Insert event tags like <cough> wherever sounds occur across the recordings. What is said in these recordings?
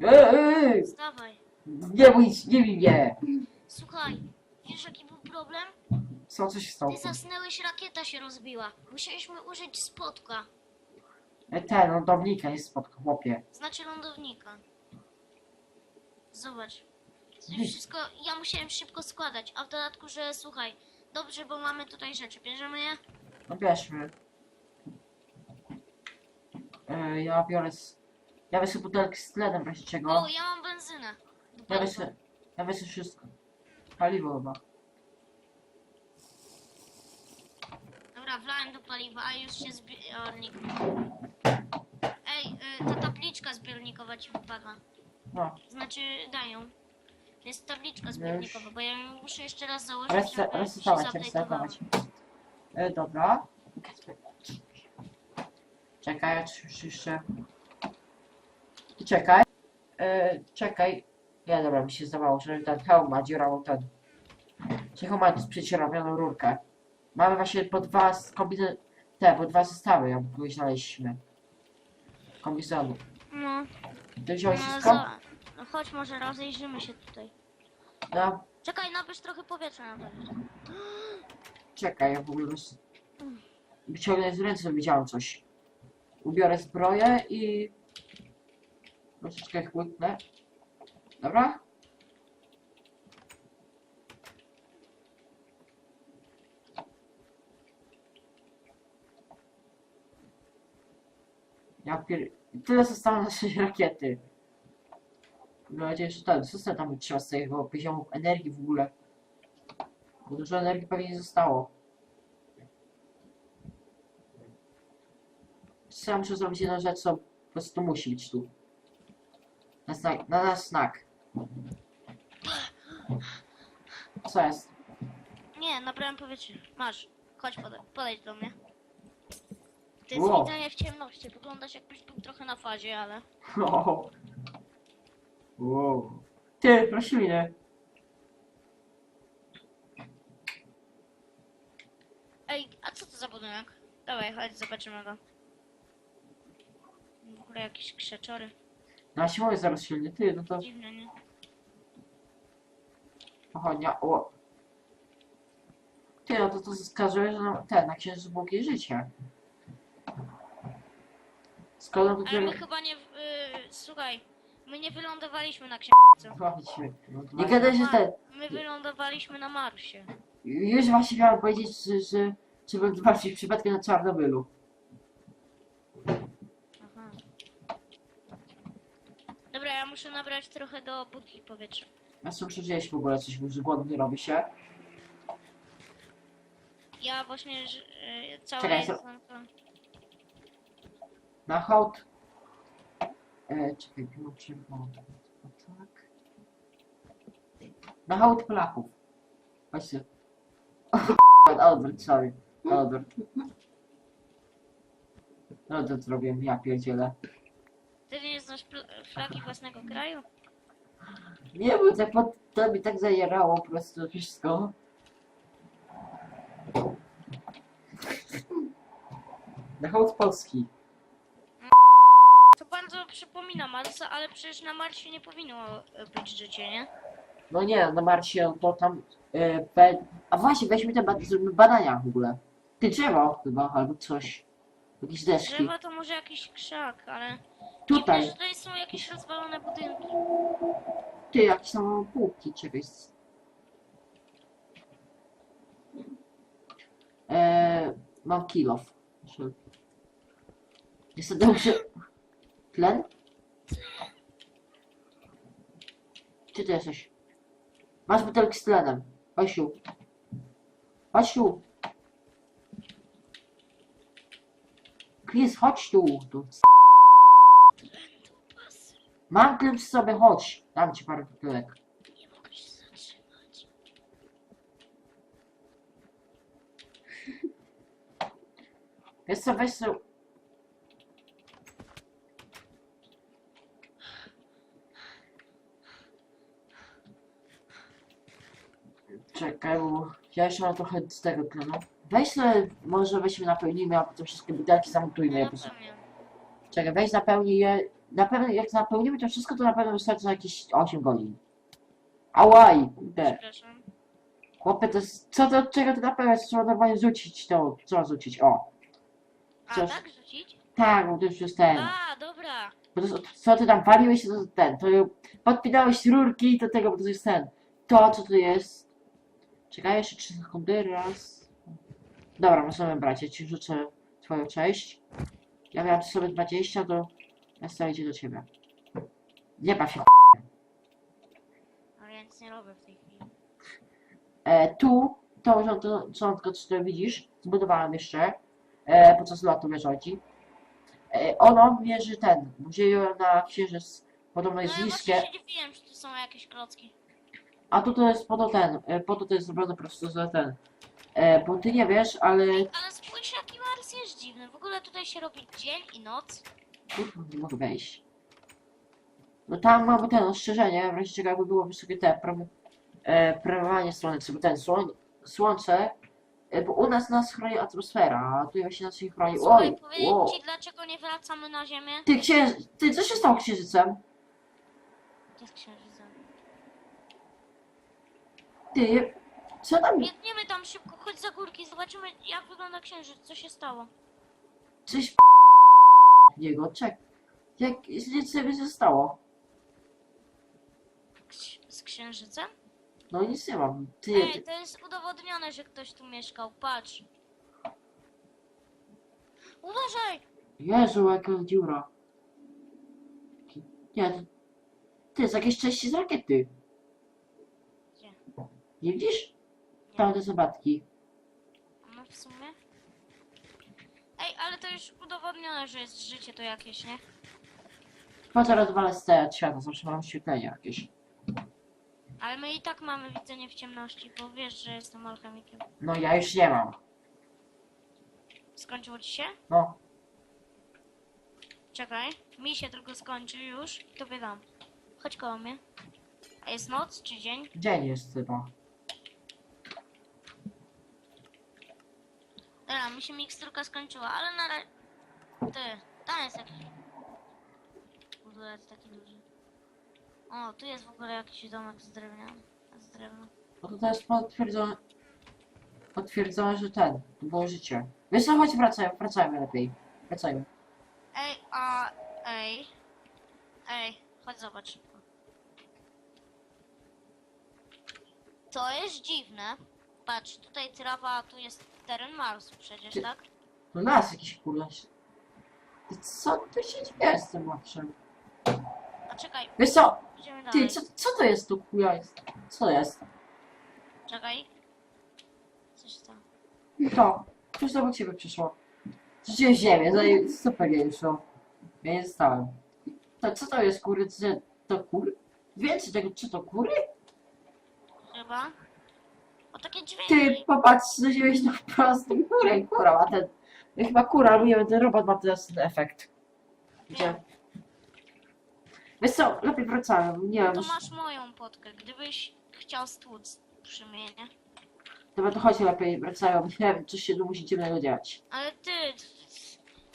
Ej, Wstawaj. nie bój, nie bij mnie. Słuchaj, wiesz jaki był problem? Co, co się stało? Ty zasnęłeś, rakieta się rozbiła. Musieliśmy użyć spotka, E, Ten, lądownika jest spod chłopie. znaczy lądownika. Zobacz. To? Wszystko, ja musiałem szybko składać, a w dodatku, że słuchaj, dobrze, bo mamy tutaj rzeczy. Bierzemy je? No bierzmy. E, ja biorę z... Ja wezmę butelki z tlenem, w razie czego. O, ja mam benzynę. Ja wezmę... Ja wezmę wszystko. Paliwo chyba. Dobra, wlałem do paliwa, a już się zbiornik. Ej, y, ta tabliczka zbiornikowa ci wypada. No. Znaczy, dają. Jest tabliczka zbiornikowa, bo ja ją muszę jeszcze raz założyć, Resta- żeby się zaupdate'owała. E, dobra. Czekaj, jeszcze... Czekaj. E, czekaj. Nie, dobra, mi się zdawało, że ten hełm ma dziurawą ten... Czy hełm ma przecierawioną rurkę. Mamy właśnie po dwa kombiny... Te, po dwa zestawy, jak kogoś znaleźliśmy. Kombizonu. No, Ty wziąłeś no, wszystko? no chodź, może rozejrzymy się tutaj. No, Czekaj, nabierz trochę powietrza na to. czekaj, ja w ogóle... roz- Wyciągnę z ręce, widziałem coś. Ubiorę zbroję i... Troszeczkę chłodnę. Dobra? Ja pier... Tyle zostało naszej rakiety. Mam nadzieję, że ten system tam trzeba z tego poziomu energii w ogóle. Bo dużo energii pewnie nie zostało. Ja muszę zrobić jedną rzecz, co po prostu musi być tu. Na, znak, na nasz znak. Co jest? Nie, nabrałem powietrza. Masz, chodź, pode podejdź do mnie. To jest Wow. widzenie w ciemności. Wyglądasz jakbyś był trochę na fazie, ale... Wow. wow. Ty, rośliny. Ej, a co to za budynek? Dawaj, chodź, zobaczymy go. Ogóle jakieś krzeczory. No a się mówię za rośliny. Ty, no to Dziwne, nie? pochodnia. O. Ty, no to to wskazuje, że no, ten, na księżycu było jakieś życie. Skoro Ale my chyba nie... w- Y, słuchaj, my nie wylądowaliśmy na księżycu. Nie gadaj, że ten... My wylądowaliśmy na Marsie. Już właśnie miałem powiedzieć, że, że trzeba zobaczyć przypadkiem na Czarnobylu. Dobra, ja muszę nabrać trochę do budki powietrza. Sobie muszę zjeść w ogóle coś, że głodny robi się. Ja właśnie y, Czekaj, co- jedzonko... Na hołd. E, czekaj, piło czerwone. O tak. Na hołd Polaków. <laughs> Właśnie. Albert, sorry. Albert. No to zrobię, ja pierdzielę. Ty nie znasz pl- flagi własnego kraju? Nie, bo tak to mi tak zajerało po prostu wszystko. Na hołd Polski. To bardzo przypomina Marsa, ale przecież na Marsie nie powinno e, być życie, nie? No nie, na Marsie, bo tam... Be... A właśnie, weźmy te zróbmy badania w ogóle. Ty drzewo chyba, albo coś. Jakieś deszki. Drzewa to może jakiś krzak, ale... Tutaj. Że tutaj są jakieś rozwalone budynki. Ty, jakieś tam półki, czekaj. E, mam kilof. Muszę- Niestety muszę... Tlen? Gdzie ty jesteś? Masz butelki z tlenem. Osiu. Osiu. Chris, chodź tu. tu. Mam przy sobie, chodź. Dam ci parę butelek. Nie mogę się zatrzymać. Wiesz co, weź sobie... Czekaj, bo ja jeszcze mam trochę z tego planu. Weź sobie, może weźmy napełnijmy, a potem wszystkie butelki zamontujmy je. Po prostu. Czekaj, weź napełnij je. Na pewno, jak napełnimy to wszystko, to na pewno wystarczy na jakieś 8 godzin. Ałaj, kurde. Przepraszam. Chłopie, to jest, co to, czego to napełniać? Trzeba normalnie rzucić to, co rzucić, o. A, Coś- tak rzucić? Tak, bo to już jest ten. A, dobra. Bo to, co ty tam paliłeś, to ten. To podpinałeś rurki do tego, bo to jest ten. To, co to jest. Czekaj, jeszcze 3 sekundy, raz. Dobra, możemy brać, ja ci życzę twoją cześć. Ja miałem przy sobie 20, to ja idzie do ciebie. Nie baw się. Ale ja nic nie robię w tej chwili. E, tu, tą rząd- rządkę, co tutaj widzisz, zbudowałem jeszcze e, podczas lotu wieżodzi. E, ono mierzy ten, dzieje na księżyc, podobno No jest ja niskie, właśnie się dziwiłem, że tu są jakieś klocki. a tu to jest po to ten, e, po to to jest zrobione po prostu za ten. E, bo ty nie wiesz, ale... Ale spójrz jaki Mars jest dziwny. W ogóle tutaj się robi dzień i noc. Mogę wejść. No tam mamy ten ostrzeżenie, w razie czego jakby było wysokie te e, promowanie słońca, bo ten słoń, słońce, e, bo u nas nas chroni atmosfera, a tu właśnie nas nie chroni. Słuchaj, Oj, powiedzieć wow. ci dlaczego nie wracamy na Ziemię? Ty księżyc, ty co się stało księżycem? Gdzie jest księżycem? Ty, co tam, Biegniemy tam szybko, chodź za górki, zobaczymy jak wygląda księżyc, co się stało. coś w niego, czek, jak, nic sobie się stało? Ksi- Z księżycem? No nic nie mam, ty, Ej, ty to jest udowodnione, że ktoś tu mieszkał, patrz. Uważaj! Jezu, jaka dziura. Nie, to, ty, jest jakieś części z rakiety. Gdzie? Nie widzisz? Tam te zobatki. No w sumie. Ej, ale to już udowodnione, że jest życie to jakieś, nie? Po co rozwalę z od świata, zawsze mam świetlenie jakieś. Ale my i tak mamy widzenie w ciemności, bo wiesz, że jestem alchemikiem. No ja już nie mam. Skończyło ci się? No, Czekaj, mi się tylko skończy już i to wydam. Chodź koło mnie. A jest noc czy dzień? dzień jest chyba. Dobra, mi się miksturka skończyła, ale na razie... Ty, tam jest jakiś... Budulec taki duży. O, tu jest w ogóle jakiś domek z drewna. Z drewna. No to jest potwierdzone. Potwierdzone, że ten, to było życie. Wiesz co, chodź wracajmy, wracajmy lepiej. Wracajmy. Ej, a... Ej. Ej, chodź zobacz szybko. To jest dziwne. Patrz, tutaj trawa, a tu jest teren Marsu przecież, Ty- tak? No nas jakiś kurwa. Ty co tu się dzieje z tym łapszem? A czekaj, Wiesz co, idziemy dalej. ty, co, co to jest tu chuja jest? Co to jest? Czekaj. Coś tam. To, coś do ciebie przyszło. Rzuciłem ziemię, no super nie wyszło. Ja nie zostałem. To co to jest kury? Co, to kur? Więcej tego, czy to kury? Chyba. O takie Ty dźwięki. popatrz, ziemię to po prostu kurę, kura ma ten. Chyba kura, albo nie wiem, ten robot ma teraz ten efekt. Gdzie? Wiesz co, lepiej wracamy, nie wiem, To masz moją potkę. Gdybyś chciał stłuc przy mnie, nie? dobra to chodź lepiej, wracają, nie wiem, coś się tu musi dziwnego dziać. Ale ty...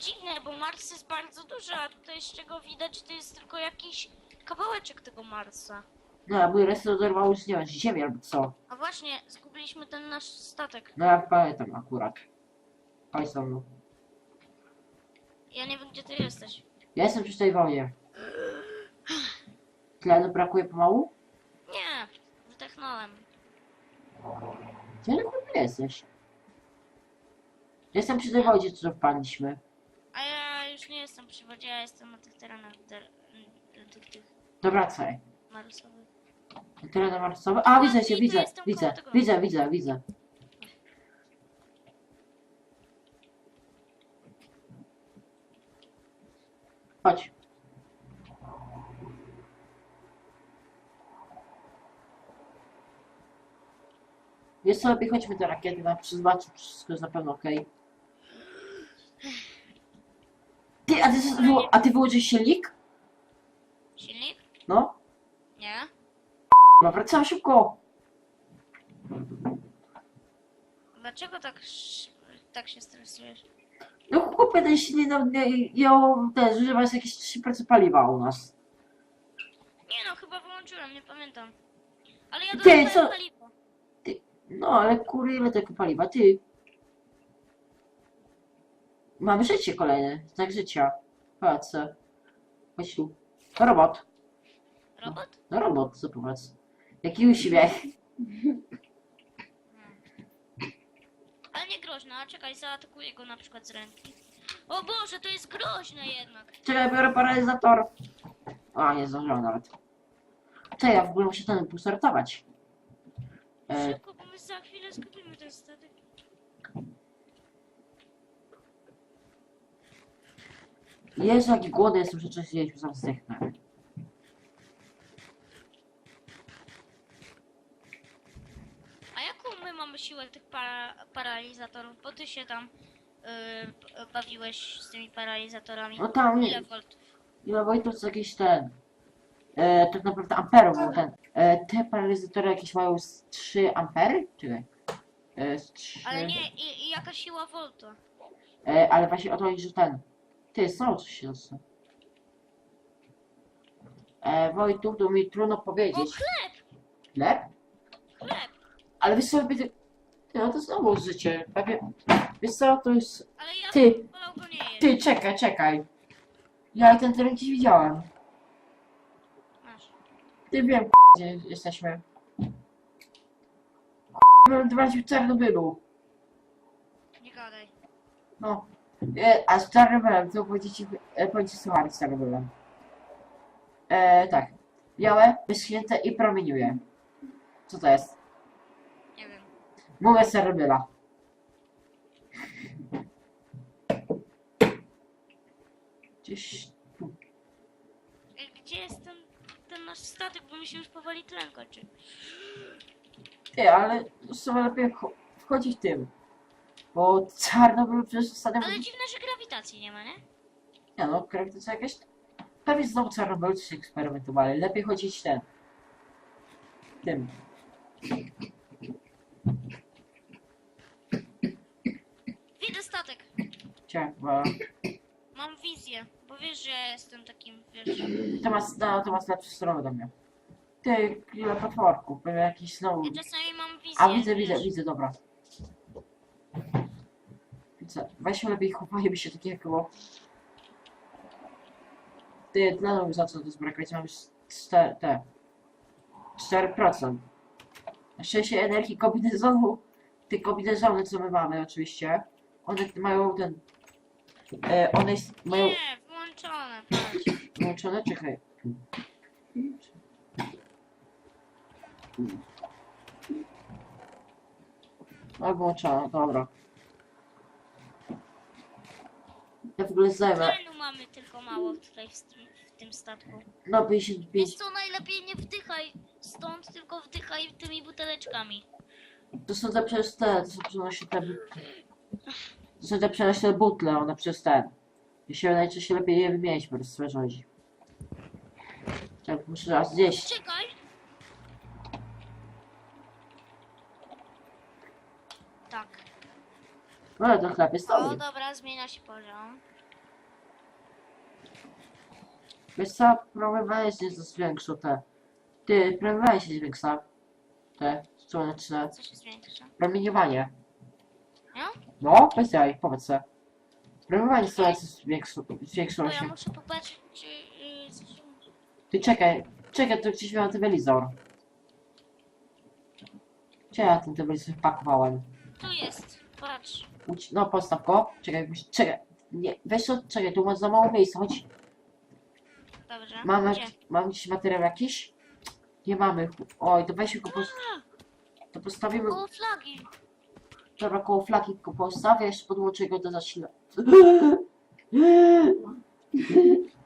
Dziwne, bo Mars jest bardzo duży, a tutaj z czego widać, to jest tylko jakiś kawałeczek tego Marsa. No, a mój rest oderwał już, nie wiem, z ziemi albo co. A właśnie, zgubiliśmy ten nasz statek. No ja pamiętam akurat. Chodź mną. Ja nie wiem, gdzie ty jesteś. Ja jestem przy tej wojnie. Tlenu brakuje pomału? Nie, wdechnąłem. Gdzie ale kurwa jesteś? Jestem przy tej wodzie, co wpadliśmy. A ja już nie jestem przy wodzie, ja jestem na tych terenach der, tych, tych To wracaj. Marsowych. Tereny marsowe. A, widzę cię, widzę, widzę, widzę, widzę, widzę. Chodź. Wiesz co, lepiej chodźmy do rakiety, na zobaczyć, czy wszystko jest na pewno okej. Ty, a ty, a ty silnik? Silnik? No? Nie. No wracam szybko. Dlaczego tak, sz- tak się stresujesz? No chłopie, ten silnik no, nie, ją też używa jest jakieś 3% paliwa u nas. Nie no, chyba wyłączyłem, nie pamiętam. Ale ja Ty, dodałem co- paliwo. No, ale kurde, ile tego paliwa? Ty. Mam życie kolejne, znak życia. Chodź tu. Robot. Robot? No robot, co powiedz. Jaki uśmiech. Ale nie groźna, a czekaj, zaatakuję go na przykład z ręki. O Boże, to jest groźne jednak. Czekaj, biorę paralizator. A, nie zdążyłem nawet. Co ja w ogóle muszę ten postartować. E, Szybko, bo my za chwilę zgubimy ten statek. Jezu, jaki głodny jestem, że coś zaraz zdechnę. A jaką my mamy siłę tych para, paralizatorów? Bo ty się tam yy, bawiłeś z tymi paralizatorami. No tam, Ile nie, volt? ile Wojtus jest jakiś ten. E, tak naprawdę amperów był ten. E, te paralizatory jakieś mają z 3 ampery? Czekaj. E, z 3... Ale nie, i, i jaka siła volta? E, ale właśnie o to chodzi, że ten. Ty, znowu coś się zostało. E, Wojtu, to mi trudno O, powiedzieć. chleb! Chleb? Chleb! Ale wiesz co, by... No to znowu życie. Pewnie... Wiesz co, to jest... Ale ja Ty. wolał go nie jeść. Ty, czekaj, czekaj. Ja ten teren gdzieś widziałem. Masz. Ty wiem, gdzie jesteśmy. Wylądowaliśmy w Czarnobylu. Nie gadaj. No. E, a z Czarnobylem, to będziecie, e, będziecie słuchali z Czarnobylem. E, tak. Białe, wyschnięte i promieniuje. Co to jest? Z Czarnobyla. Gdzieś tu. Ej, Gdzie jest ten, ten nasz statek, bo mi się już powoli tlen kończy. Ty, ale sobie lepiej wcho- wchodzić tym. Bo Czarnobyl przecież ostatnio... Ale dziwne, że grawitacji nie ma, nie? Nie no, grawitacja jakaś... Pewnie znowu Czarnobylcy się eksperymentowali. Lepiej chodzić ten. Tym. Widzę statek. Bo... Mam wizję, bo wiesz, że ja jestem takim, wiesz... To ma, no, to ma lepsze strony do mnie. Ty, ile potworków, pewnie jakiś znowu... Ja czasami mam wizję. A widzę, wiesz. widzę, widzę, dobra. Widzę. Weźmy lepiej chowajmy się tak jak było. Ty, tlenu za co to zbrakać? Mam już 4, te... 4%. Na szczęście energii kombinezonu, te kombinezony co my mamy oczywiście, one mają ten... E, one jest, mają Nie, wyłączone, patrz. włączone, czekaj. No włączone, dobra. Ja w ogóle zajmę, Tlenu mamy tylko mało tutaj w, tym- w tym statku. no 55, Więc co, najlepiej nie wdychaj stąd, tylko wdychaj tymi buteleczkami. to są te przez te, są przenośne te, to są te przenośne butle, one przez ten. I się najczęściej lepiej je wymienić po prostu chodzi. Tak, muszę raz zjeść. Czekaj! Tak. No to chleb jest O, dobry. dobra, zmienia się poziom. Wiesz co, promowanie się zwiększą te. Ty, promowanie się zwiększa. Te słoneczne. Co się zwiększa? Promieniowanie. Nie? No, bez jaj, powiedz se. Promieniowanie słoneczne zwiększą, Bo zwiększą ja się. muszę popatrzeć, czy... Coś- Ty czekaj, czekaj, to gdzieś miałem telewizor. Gdzie ja ten telewizor pakowałem? tu jest, patrz. Uć- No, postaw go. Czekaj, muś- czekaj. Nie, weź to, czekaj, tu masz za mało miejsca, chodź. Dobrze. Mamy, Gdzie? mamy gdzieś materiał jakiś? Nie mamy. Oj, to weźmy go, pos- to postawimy Koło flagi. Dobra, koło flaki tylko postawię, jeszcze podłączę go do zasilania.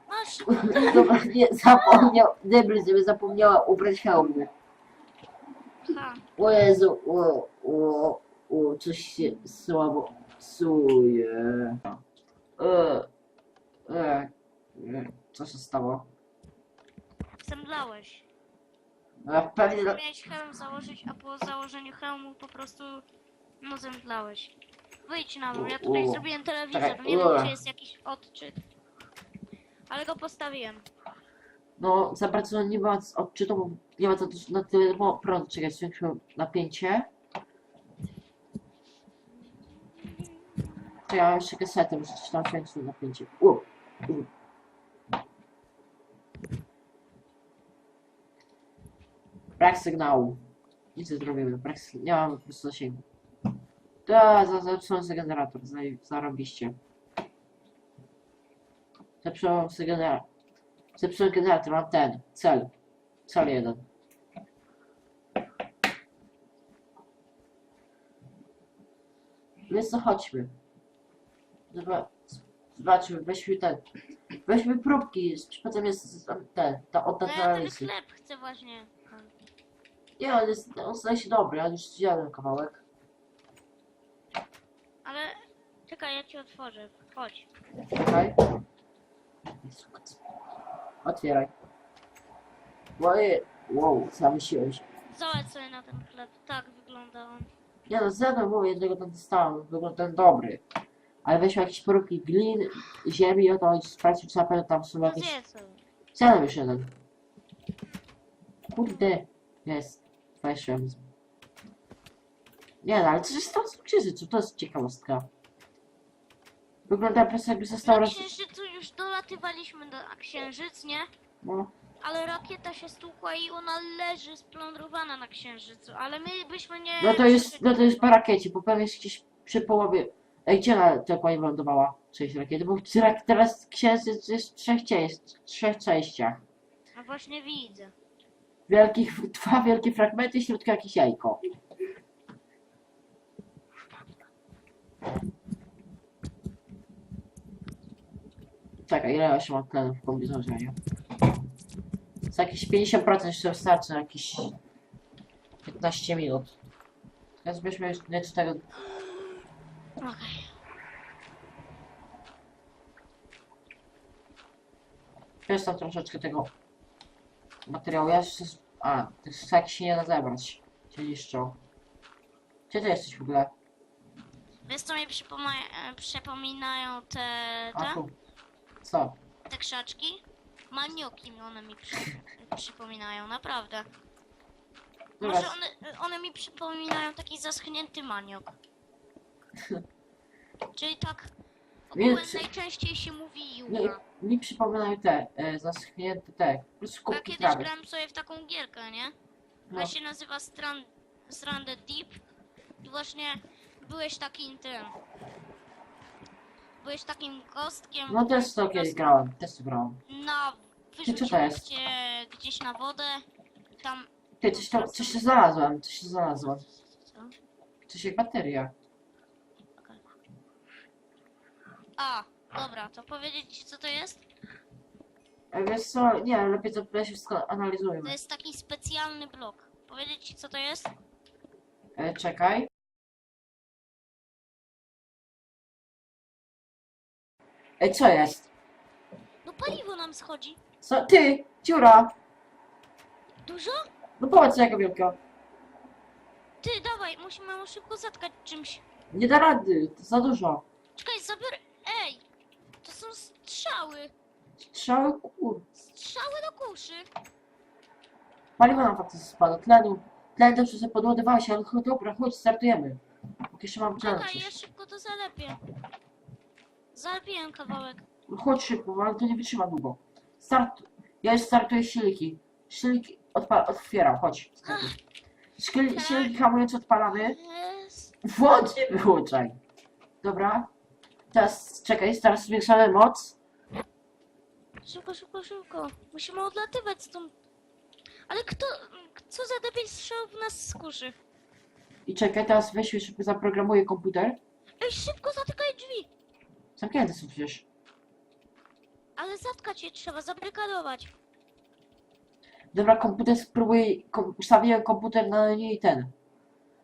Masz, Dobra, nie, zapomniał, debil, żeby zapomniała ubrać hełmy. ha. O Jezu, o, o, o, coś się słabo psuje. E, e, e, co się stało? Zemdlałeś. No pewnie... Miałeś hełm założyć, a po założeniu hełmu po prostu no zemdlałeś. Wyjdź na dół, ja tutaj U. zrobiłem telewizor, Czekaj, nie wiem u. czy jest jakiś odczyt. Ale go postawiłem. No, za bardzo nie ma z odczytu, bo nie ma to na tyle mo- prądu. Czekaj, zwiększyłem napięcie. To ja mam jeszcze kasetę, muszę coś tam zwiększyć napięcie. U, u. Brak sygnału. Nic nie zrobimy, brak sygnału. Nie mam po prostu zasięgu. Da, za, zepsułem generator, za- zarobiście. Zepsułem sobie generator. Zepsułem generator, mam ten, cel. Cel jeden. Więc to chodźmy. Zobacz, zobaczmy, weźmy ten. Weźmy próbki, potem jest ten, ta No oddać ja ten chleb chcę właśnie. Nie, on jest, on zdaje się dobry, on już zjadłem kawałek. Ale czekaj, ja ci otworzę. Chodź. Czekaj. Otwieraj. Łoje, wow, zamyśliłeś. Zobacz sobie na ten chleb. Tak wygląda on. Nie no, zjadłem, mówię, jednego tam dostałem, wygląda ten dobry. Ale weźmy jakieś próbki glin, ziemi i oto i sprawdźmy, czy na pewno tam są No jakieś... zjedz sobie. Zjadłem już jeden. Kurde, jest. Weszłem. Nie no, ale co się stało z księżycu? To jest ciekawostka. Wygląda jakby został Na roz... księżycu już dolatywaliśmy do księżyc, nie? No, Ale rakieta się stłukła i ona leży splądrowana na księżycu. Ale my byśmy nie... no to jest, no to jest po rakiecie, bo pewnie jest gdzieś przy połowie... Ej, gdzie na ta pani lądowała? Część rakiety, bo rak- teraz księżyc jest w trzech, część, w trzech częściach. A właśnie widzę. Wielkich, <laughs> dwa wielkie fragmenty, środka jakieś jajko. Czekaj, ile ja jeszcze mam tlenu w komputerze? nie? Za jakieś 50% jeszcze wystarczy na jakieś 15 minut. Teraz byśmy już nieco tego... Okej. Wiesz tam troszeczkę tego materiału. Ja jeszcze... A, tych ssaki się nie da zebrać. Się niszczą. Gdzie ty jesteś w ogóle? Wiesz co mi przypomina- e, przypominają te, A te, tu. Co? te krzaczki? Manioki mi one mi przy, przypominają, naprawdę. Dobra, Może one, one mi przypominają taki zaschnięty maniok. <laughs> Czyli tak ogółem Więc- najczęściej się mówi Nie, jucha. mi przypominają te, e, zaschnięte te, Ja kiedyś trawy. grałem sobie w taką gierkę, nie? No. Ona się nazywa Strand, Stranded Deep. I właśnie byłeś takim tym. Byłeś takim kostkiem. No też to kiedyś grałem, też to grałem. Ty, co to wyrzuciłem jest? cię gdzieś na wodę. Tam. Ty, coś tam, coś się znalazłem, coś się znalazłem. Co? Coś jak bateria. A, dobra, to powiedzieć ci co to jest? E, wiesz co, nie, lepiej to lepiej wszystko To analizujmy. jest taki specjalny blok. Powiedzieć ci co to jest? E, czekaj. E, co jest? No paliwo nam schodzi. Co? Ty, dziura! Dużo? No popatrz jaka wielka. Ty, dawaj, musimy ją szybko zatkać czymś. Nie da rady, to za dużo. Czekaj, zabiorę. Ej! To są strzały. Strzały, kur... Strzały do kuszy. Paliwo nam faktycznie spada, tlenu. Tlen też sobie podładowałeś, ale chodź, dobra, chodź, startujemy. Bo jeszcze mam tlen Czekaj, ja szybko to zalepię. Zalepiłem kawałek. Chodź szybko, bo to nie wytrzyma długo. Start. Ja już startuję silniki. Silniki odpa- otwieram, chodź. startuj. Szkil- Silniki hamujące odpalamy. Jest. Włącz, nie wyłączaj. Dobra. Teraz czekaj, teraz zwiększamy moc. Szybko, szybko, szybko. Musimy odlatywać stąd. Ale kto... Co za debil strzał w nas z kuszy? I czekaj, teraz weźmy szybko zaprogramuję komputer. Ej, szybko. Zamknięte są przecież. Ale zatkać je trzeba, zabrykadować. Dobra, komputer spróbuję, kom, ustawiłem komputer na niej ten.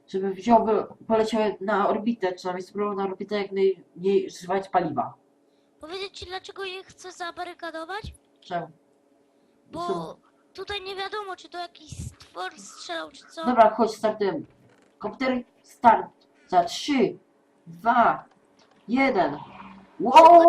Żeby wziął, poleciał na orbitę, przynajmniej spróbował na orbitę jak najmniej zużywać paliwa. Powiedzieć ci dlaczego je chcę zabarykadować? Czemu? Bo Co? tutaj nie wiadomo, czy to jakiś stwór strzelał, czy co? Dobra, chodź, startujemy. Komputer, start. Za 3, 2, 1. Wow!